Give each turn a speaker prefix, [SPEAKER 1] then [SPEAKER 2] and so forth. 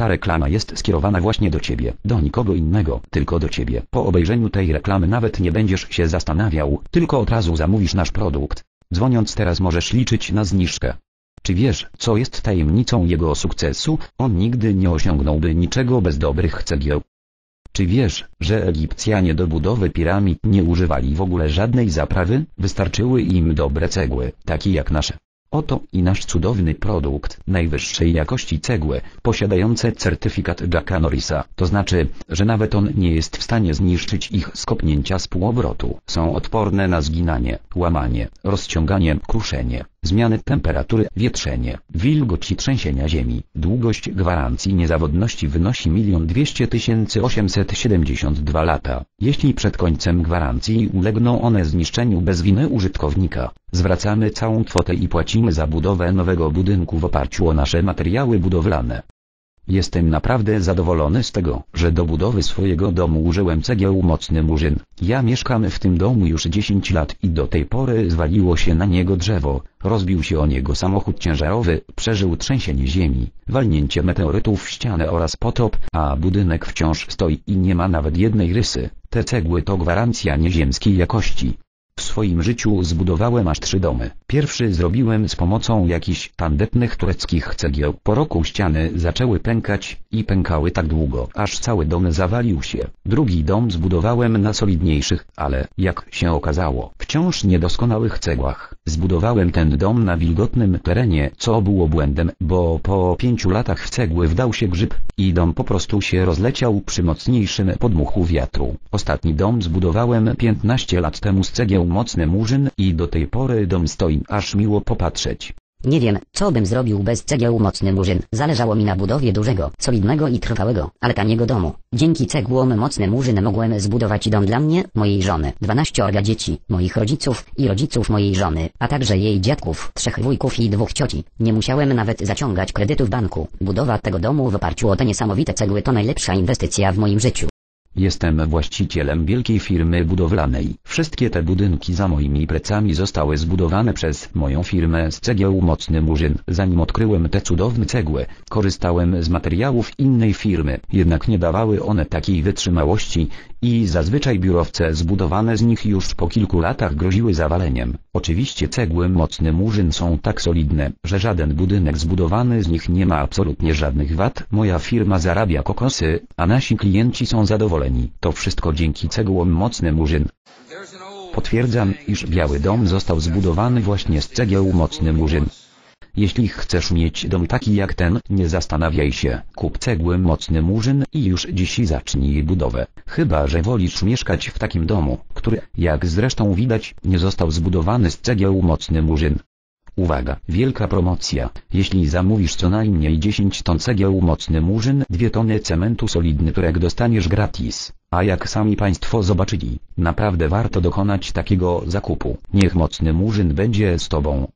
[SPEAKER 1] Ta reklama jest skierowana właśnie do ciebie, do nikogo innego, tylko do ciebie. Po obejrzeniu tej reklamy nawet nie będziesz się zastanawiał, tylko od razu zamówisz nasz produkt. Dzwoniąc teraz możesz liczyć na zniżkę. Czy wiesz, co jest tajemnicą jego sukcesu? On nigdy nie osiągnąłby niczego bez dobrych cegieł. Czy wiesz, że Egipcjanie do budowy piramid nie używali w ogóle żadnej zaprawy? Wystarczyły im dobre cegły, takie jak nasze. Oto i nasz cudowny produkt najwyższej jakości cegły, posiadające certyfikat Jacka Norrisa. To znaczy, że nawet on nie jest w stanie zniszczyć ich z kopnięcia z półobrotu. Są odporne na zginanie, łamanie, rozciąganie, kruszenie, zmiany temperatury, wietrzenie, wilgoć i trzęsienia ziemi. Długość gwarancji niezawodności wynosi 1 200 872 lata. Jeśli przed końcem gwarancji ulegną one zniszczeniu bez winy użytkownika, zwracamy całą kwotę i płacimy za budowę nowego budynku w oparciu o nasze materiały budowlane. Jestem naprawdę zadowolony z tego, że do budowy swojego domu użyłem cegieł mocny murzyn. Ja mieszkam w tym domu już 10 lat i do tej pory zwaliło się na niego drzewo, rozbił się o niego samochód ciężarowy, przeżył trzęsienie ziemi, walnięcie meteorytów w ścianę oraz potop, a budynek wciąż stoi i nie ma nawet jednej rysy. Te cegły to gwarancja nieziemskiej jakości. W swoim życiu zbudowałem aż trzy domy. Pierwszy zrobiłem z pomocą jakichś tandetnych tureckich cegieł. Po roku ściany zaczęły pękać i pękały tak długo, aż cały dom zawalił się. Drugi dom zbudowałem na solidniejszych, ale, jak się okazało, wciąż niedoskonałych cegłach. Zbudowałem ten dom na wilgotnym terenie, co było błędem, bo po pięciu latach w cegły wdał się grzyb i dom po prostu się rozleciał przy mocniejszym podmuchu wiatru. Ostatni dom zbudowałem 15 lat temu z cegieł mocny murzyn i do tej pory dom stoi, aż miło popatrzeć.
[SPEAKER 2] Nie wiem, co bym zrobił bez cegieł mocny murzyn. Zależało mi na budowie dużego, solidnego i trwałego, ale taniego domu. Dzięki cegłom mocny murzyn mogłem zbudować dom dla mnie, mojej żony, 12 orga dzieci, moich rodziców i rodziców mojej żony, a także jej dziadków, trzech wujków i dwóch cioci. Nie musiałem nawet zaciągać kredytu w banku. Budowa tego domu w oparciu o te niesamowite cegły to najlepsza inwestycja w moim życiu.
[SPEAKER 1] Jestem właścicielem wielkiej firmy budowlanej. Wszystkie te budynki za moimi plecami zostały zbudowane przez moją firmę z cegieł Mocny Murzyn. Zanim odkryłem te cudowne cegły, korzystałem z materiałów innej firmy, jednak nie dawały one takiej wytrzymałości i zazwyczaj biurowce zbudowane z nich już po kilku latach groziły zawaleniem. Oczywiście cegły Mocny Murzyn są tak solidne, że żaden budynek zbudowany z nich nie ma absolutnie żadnych wad. Moja firma zarabia kokosy, a nasi klienci są zadowoleni. To wszystko dzięki cegłom Mocny Murzyn. Potwierdzam, iż Biały Dom został zbudowany właśnie z cegieł Mocny Murzyn. Jeśli chcesz mieć dom taki jak ten, nie zastanawiaj się, kup cegły mocny murzyn i już dziś zacznij budowę. Chyba, że wolisz mieszkać w takim domu, który, jak zresztą widać, nie został zbudowany z cegieł mocny murzyn. Uwaga, wielka promocja. Jeśli zamówisz co najmniej 10 ton cegieł mocny murzyn, 2 tony cementu solidny turek dostaniesz gratis. A jak sami Państwo zobaczyli, naprawdę warto dokonać takiego zakupu. Niech mocny murzyn będzie z Tobą.